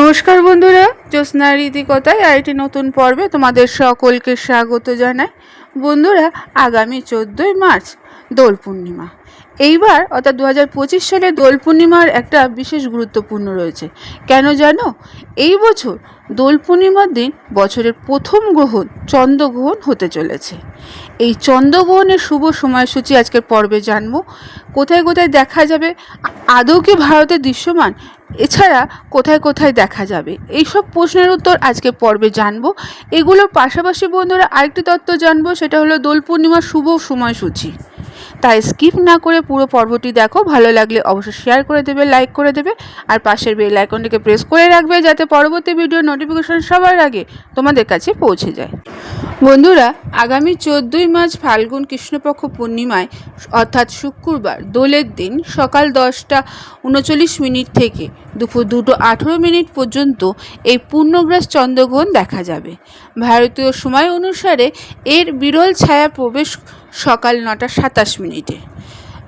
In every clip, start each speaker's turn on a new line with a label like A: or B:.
A: নমস্কার বন্ধুরা, জ্যোৎস্না রীতিকতায় আরেকটি নতুন পর্বে তোমাদের সকলকে স্বাগত জানাই। বন্ধুরা, আগামী চোদ্দোই মার্চ দোল পূর্ণিমা। এইবার, অর্থাৎ দু হাজার পঁচিশ সালে দোল পূর্ণিমার একটা বিশেষ গুরুত্বপূর্ণ রয়েছে। কেন জানো? এই বছর দোল পূর্ণিমার দিন বছরের প্রথম গ্রহণ চন্দ্রগ্রহণ হতে চলেছে। এই চন্দ্রগ্রহণের শুভ সময়সূচি আজকের পর্বে জানব। কোথায় কোথায় দেখা যাবে? আদৌ কি ভারতে দৃশ্যমান? এছাড়া কোথায় কোথায় দেখা যাবে? এইসব প্রশ্নের উত্তর আজকে পর্বে জানব। এগুলোর পাশাপাশি বন্ধুরা আরেকটি তত্ত্ব জানব, সেটা হলো দোল পূর্ণিমার শুভ সময়সূচি। তাই স্কিপ না করে পুরো পর্বটি দেখো। ভালো লাগলে অবশ্যই শেয়ার করে দেবে লাইক করে দেবে আর পাশের বেল আইকনটিকে প্রেস করে রাখবে যাতে পরবর্তী ভিডিও নোটিফিকেশন সবার আগে তোমাদের কাছে পৌঁছে যায়। বন্ধুরা, আগামী চোদ্দোই মার্চ ফাল্গুন কৃষ্ণপক্ষ পূর্ণিমায়, অর্থাৎ শুক্রবার, দোলের দিন সকাল দশটা উনচল্লিশ মিনিট থেকে দুপুর দুটো আঠেরো মিনিট পর্যন্ত এই পূর্ণগ্রাস চন্দ্রগ্রহণ দেখা যাবে। ভারতীয় সময় অনুসারে এর বিরল ছায়া প্রবেশ সকাল নটা সাতাশ মিনিটে।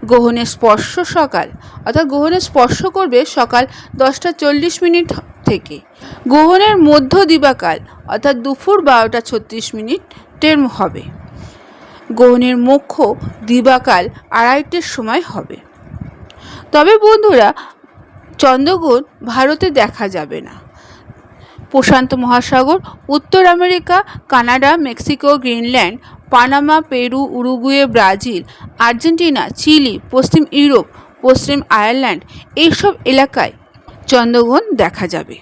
A: গ্রহণের স্পর্শ সকাল, অর্থাৎ গ্রহণের স্পর্শ করবে সকাল দশটা চল্লিশ মিনিট থেকে। গ্রহণের মধ্য দিবাকাল, অর্থাৎ দুপুর বারোটা ছত্রিশ মিনিট মিনিটের হবে। গ্রহণের মুখ্য দিবাকাল আড়াইটের সময় হবে। তবে বন্ধুরা, চন্দ্রগ্রহণ ভারতে দেখা যাবে না। প্রশান্ত মহাসাগর, উত্তর America, Canada, Mexico, Greenland Panama, Peru, Uruguay, Brazil, Argentina, Chile, পশ্চিম ইউরোপ, পশ্চিম আয়ারল্যান্ড এইসব এলাকায় চন্দ্রগ্রহণ দেখা যাবে।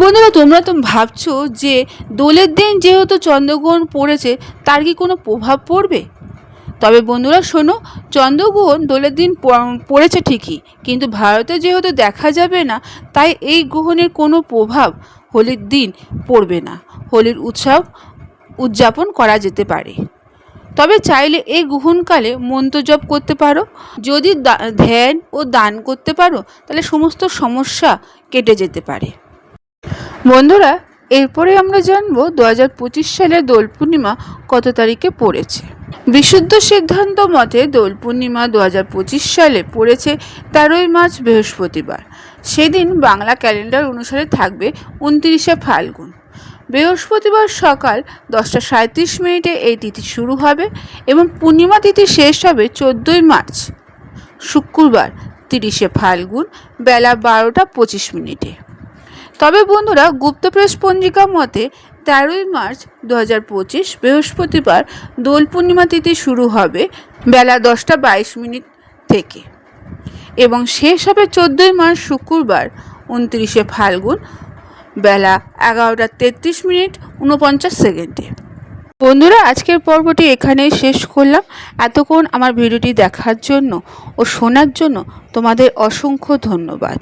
A: বন্ধুরা, তোমরা তো ভাবছ যে দোলের দিন যেহেতু চন্দ্রগ্রহণ পড়েছে, তার কি কোনো প্রভাব পড়বে? তবে বন্ধুরা, শোনো, চন্দ্রগ্রহণ দোলের দিন পড়েছে ঠিকই, কিন্তু ভারতে যেহেতু দেখা যাবে না, তাই এই গ্রহণের কোনো প্রভাব হোলির দিন পড়বে না। হোলির উৎসব উদযাপন করা যেতে পারে। তবে চাইলে এই গ্রহণকালে মন্ত্র জপ করতে পারো। যদি ধ্যান ও দান করতে পারো, তাহলে সমস্ত সমস্যা কেটে যেতে পারে। বন্ধুরা, এরপরে আমরা জানব দু হাজার পঁচিশ সালে দোল পূর্ণিমা কত তারিখে পড়েছে। বিশুদ্ধ সিদ্ধান্ত মতে দোল পূর্ণিমা দু হাজার পঁচিশ সালে পড়েছে তেরোই মার্চ বৃহস্পতিবার। সেদিন বাংলা ক্যালেন্ডার অনুসারে থাকবে উনত্রিশে ফাল্গুন। বৃহস্পতিবার সকাল দশটা সাঁত্রিশ মিনিটে এই তিথি শুরু হবে এবং পূর্ণিমা তিথি শেষ হবে চোদ্দোই মার্চ। শুক্রবার তিরিশে ফাল্গুন বেলা বারোটা পঁচিশ মিনিটে। তবে বন্ধুরা গুপ্তপ্রেস পঞ্জিকা মতে তেরোই মার্চ দু হাজার পঁচিশ বৃহস্পতিবার দোল পূর্ণিমা তিথি শুরু হবে বেলা দশটা বাইশ মিনিট থেকে। এবং শেষ হবে চোদ্দোই মার্চ শুক্রবার উনত্রিশে ফাল্গুন বেলা এগারোটা তেত্রিশ মিনিট উনপঞ্চাশ সেকেন্ডে। বন্ধুরা, আজকের পর্বটি এখানেই শেষ করলাম। এতক্ষণ আমার ভিডিওটি দেখার জন্য ও শোনার জন্য তোমাদের অসংখ্য ধন্যবাদ।